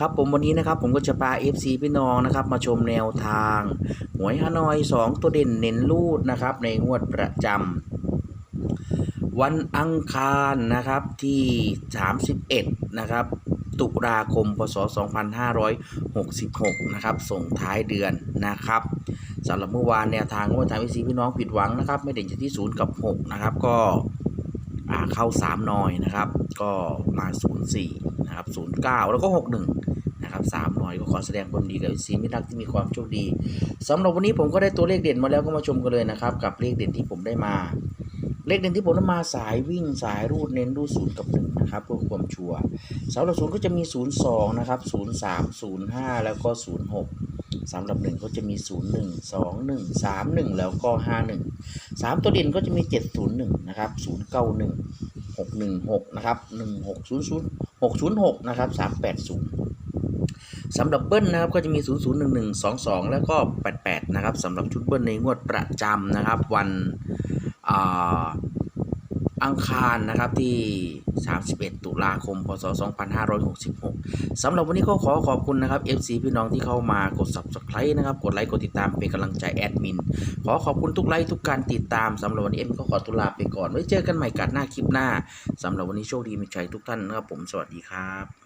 ครับผมวันนี้นะครับผมก็จะพา FC พี่น้องนะครับ มาชมแนวทางหวยฮานอย 2 ตัวเด่นเน้นรูดนะครับ ในงวดประจำวันอังคารนะครับที่ 31 นะครับ ตุลาคมพศ 2566 นะครับ ส่งท้ายเดือนนะครับสำหรับเมื่อวานแนวทางก็ทำให้ซีพี่น้องผิดหวังนะครับ ไม่เด่นที่ 0 กับ 6 นะครับ ก็เข้า3นอยนะครับ ก็มา 04นะครับ09 แล้วก็ 61 นะครับ3หน่อยก็ขอแสดงความดีกับซีมิรักที่มีความโชคดีสำหรับวันนี้ผมก็ได้ตัวเลขเด่นมาแล้วก็มาชมกันเลยนะครับ กับเลขเด่นที่ผมได้มา เลขเด่นที่ผมได้มาสายวิ่งสายรูดเน้นรูดศูนย์กับหนึ่งนะครับเพื่อความชัวร์สำหรับศูนย์ก็จะมีศูนย์สองนะครับศูนย์สามศูนย์ห้าแล้วก็ศูนย์หกสำหรับหนึ่งก็จะมีศูนย์หนึ่งสองหนึ่งสามหนึ่งแล้วก็ห้าหนึ่งสามตัวเด่นก็จะมีเจ็ดศูนย์หนึ่งนะครับศูนย์เก้าหนึ่งหกหนึ่งหกนะครับหนึ่งหกศูนะครับสามแปดศูนย์ สำหรับเบิ้ลนะครับก็จะมี 0 0 1 1 2 2 แล้วก็ 88 นะครับสำหรับชุดเบิ้ลในงวดประจำนะครับ วันอังคารนะครับที่ 31 ตุลาคม พศ 2566 สำหรับวันนี้ก็ขอขอบคุณนะครับ FC พี่น้องที่เข้ามากด Subscribe นะครับ กดไลค์ กดติดตามเป็นกำลังใจแอดมิน ขอขอบคุณทุกไลค์ ทุกการติดตาม สำหรับวันนี้เอ็มก็ขอตุลาไปก่อน ไว้เจอกันใหม่กัดหน้าคลิปหน้า สำหรับวันนี้โชคดีมีชัยทุกท่านนะครับผม สวัสดีครับ